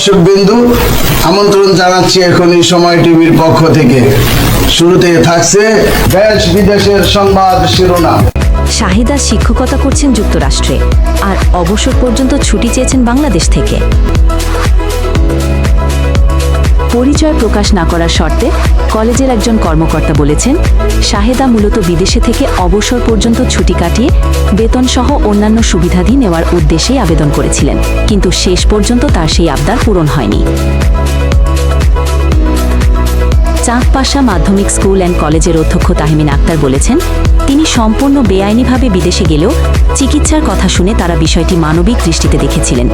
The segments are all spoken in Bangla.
দর্শক বিন্দু, আমন্ত্রণ জানাচ্ছি এখন এই সময় টিভির পক্ষ থেকে। শুরুতে থাকছে দেশ বিদেশের সংবাদ শিরোনাম। শাহিদা শিক্ষকতা করছেন যুক্তরাষ্ট্রে, আর অবসর পর্যন্ত ছুটি চেয়েছেন বাংলাদেশ থেকে। পরিচয় প্রকাশ না করার শর্তে কলেজের একজন কর্মকর্তা বলেছেন শাহেদা মূলত বিদেশে থেকে অবসর পর্যন্ত ছুটি কাটিয়ে বেতনসহ অন্যান্য সুবিধাদি নেওয়ার উদ্দেশ্যেই আবেদন করেছিলেন, কিন্তু শেষ পর্যন্ত তার সেই আবদার পূরণ হয়নি। চাঁদপাশা মাধ্যমিক স্কুল অ্যান্ড কলেজের অধ্যক্ষ তাহমিন আক্তার বলেছেন, তিনি সম্পূর্ণ বেআইনিভাবে বিদেশে গেলেও চিকিৎসার কথা শুনে তারা বিষয়টি মানবিক দৃষ্টিতে দেখেছিলেন।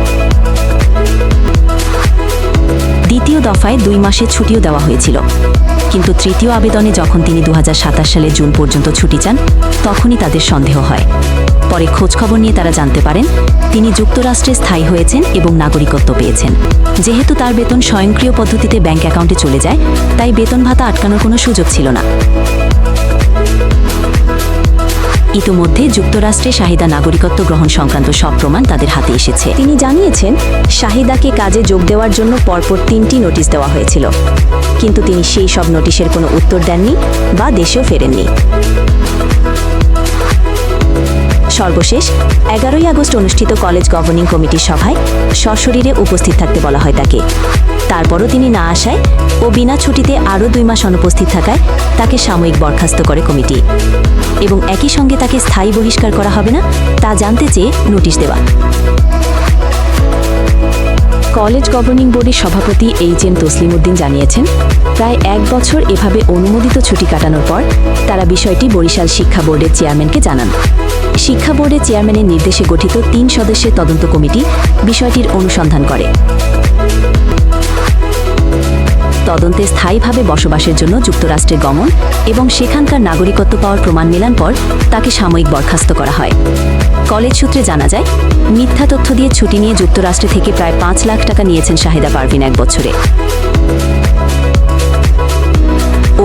দ্বিতীয় দফায় দুই মাসে ছুটিও দেওয়া হয়েছিল। কিন্তু তৃতীয় আবেদনে যখন তিনি দু হাজার সাতাশ সালে জুন পর্যন্ত ছুটি চান, তখনই তাদের সন্দেহ হয়। পরে খোঁজখবর নিয়ে তারা জানতে পারেন, তিনি যুক্তরাষ্ট্রে স্থায়ী হয়েছেন এবং নাগরিকত্ব পেয়েছেন। যেহেতু তার বেতন স্বয়ংক্রিয় পদ্ধতিতে ব্যাংক অ্যাকাউন্টে চলে যায়, তাই বেতন ভাতা আটকানোর কোনো সুযোগ ছিল না। ইতোমধ্যে যুক্তরাষ্ট্রে শাহিদা নাগরিকত্ব গ্রহণ সংক্রান্ত সব প্রমাণ তাদের হাতে এসেছে। তিনি জানিয়েছেন, শাহিদাকে কাজে যোগ দেওয়ার জন্য পরপর তিনটি নোটিশ দেওয়া হয়েছিল। কিন্তু তিনি সেই সব নোটিশের কোনো উত্তর দেননি বা দেশেও ফেরেননি। সর্বশেষ, এগারোই আগস্ট অনুষ্ঠিত কলেজ গভর্নিং কমিটির সভায় সশরীরে উপস্থিত থাকতে বলা হয় তাকে। তারপরও তিনি না আসায় ও বিনা ছুটিতে আরও দুই মাস অনুপস্থিত থাকায় তাকে সাময়িক বরখাস্ত করে কমিটি। এবং একই সঙ্গে তাকে স্থায়ী বহিষ্কার করা হবে না, তা জানতে চেয়ে নোটিশ দেওয়া। কলেজ গভর্নিং বোর্ডের সভাপতি এইচ এম তসলিম উদ্দিন জানিয়েছেন, প্রায় এক বছর এভাবে অনুমোদিত ছুটি কাটানোর পর তারা বিষয়টি বরিশাল শিক্ষা বোর্ডের চেয়ারম্যানকে জানান। শিক্ষা বোর্ডের চেয়ারম্যানের নির্দেশে গঠিত তিন সদস্যের তদন্ত কমিটি বিষয়টির অনুসন্ধান করে। তদন্তে স্থায়ীভাবে বসবাসের জন্য যুক্তরাষ্ট্রে গমন এবং সেখানকার নাগরিকত্ব পাওয়ার প্রমাণ মেলান পর তাকে সাময়িক বরখাস্ত করা হয়। কলেজ সূত্রে জানা যায়, মিথ্যা তথ্য দিয়ে ছুটি নিয়ে যুক্তরাষ্ট্রে থেকে প্রায় পাঁচ লাখ টাকা নিয়েছেন শাহিদা পারভিন এক বছরে।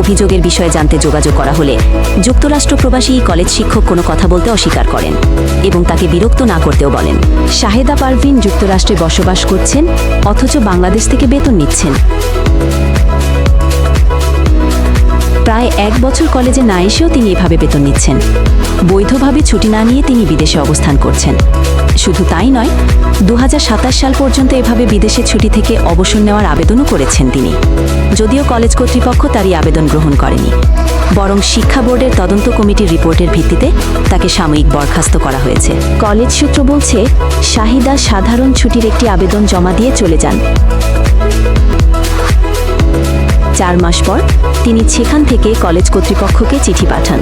অভিযোগের বিষয়ে জানতে যোগাযোগ করা হলে যুক্তরাষ্ট্র প্রবাসী কলেজ শিক্ষক কোনো কথা বলতে অস্বীকার করেন এবং তাকে বিরক্ত না করতেও বলেন। শাহেদা পারভিন যুক্তরাষ্ট্রে বসবাস করছেন, অথচ বাংলাদেশ থেকে বেতন নিচ্ছেন। প্রায় এক বছর কলেজে না এসেও তিনি এভাবে বেতন নিচ্ছেন। বৈধভাবে ছুটি না নিয়ে তিনি বিদেশে অবস্থান করছেন। শুধু তাই নয় দু সাল পর্যন্ত এভাবে বিদেশে ছুটি থেকে অবসর নেওয়ার আবেদনও করেছেন তিনি। যদিও কলেজ কর্তৃপক্ষ তারই আবেদন গ্রহণ করেনি। বরং শিক্ষা বোর্ডের তদন্ত কমিটির রিপোর্টের ভিত্তিতে তাকে সাময়িক বরখাস্ত করা হয়েছে। কলেজ সূত্র বলছে, শাহিদা সাধারণ ছুটির একটি আবেদন জমা দিয়ে চলে যান। চার মাস পর তিনি সেখান থেকে কলেজ কর্তৃপক্ষকে চিঠি পাঠান।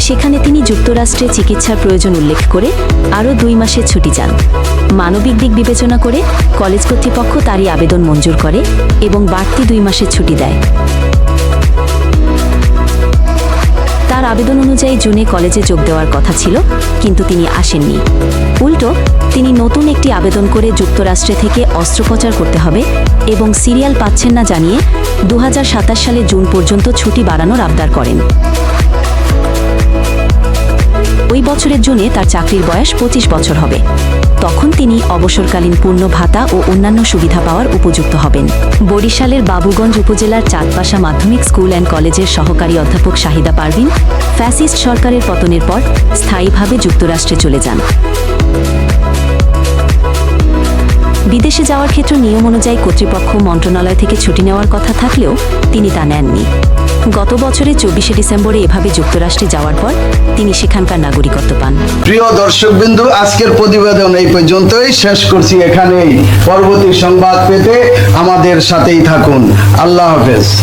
সেখানে তিনি যুক্তরাষ্ট্রে চিকিৎসার প্রয়োজন উল্লেখ করে আরও দুই মাসে ছুটি যান মানবিক দিক বিবেচনা করে কলেজ কর্তৃপক্ষ তারই আবেদন মঞ্জুর করে এবং বাড়তি দুই মাসের ছুটি দেয়। আবেদন অনুযায়ী জুনে কলেজে যোগ দেওয়ার কথা ছিল, কিন্তু তিনি আসেননি। উল্টো, তিনি নতুন একটি আবেদন করে যুক্তরাষ্ট্রে থেকে অস্ত্রোপচার করতে হবে এবং সিরিয়াল পাচ্ছেন না জানিয়ে দু হাজার সাতাশ সালে জুন পর্যন্ত ছুটি বাড়ানোর আবদার করেন। ওই বছরের জুনে তার চাকরির বয়স পঁচিশ বছর হবে। তখন তিনি অবসরকালীন পূর্ণ ভাতা ও অন্যান্য সুবিধা পাওয়ার উপযুক্ত হবেন। বরিশালের বাবুগঞ্জ উপজেলার চাঁদপাশা মাধ্যমিক স্কুল অ্যান্ড কলেজের সহকারী অধ্যাপক শাহিদা পারভিন ফ্যাসিস্ট সরকারের পতনের পর স্থায়ীভাবে যুক্তরাষ্ট্রে চলে যান। বিদেশে যাওয়ার ক্ষেত্রে নিয়ম অনুযায়ী কর্তৃপক্ষ মন্ত্রণালয় থেকে ছুটি নেওয়ার কথা থাকলেও তিনি তা নেননি। গত বছরের চব্বিশে ডিসেম্বরে এভাবে যুক্তরাষ্ট্রে যাওয়ার পর তিনি সেখানকার নাগরিকত্ব পান। প্রিয় দর্শক বিন্দু আজকের প্রতিবেদন এই পর্যন্তই। শেষ করছি এখানেই। পরবর্তী সংবাদ পেতে আমাদের সাথেই থাকুন। আল্লাহ হাফেজ।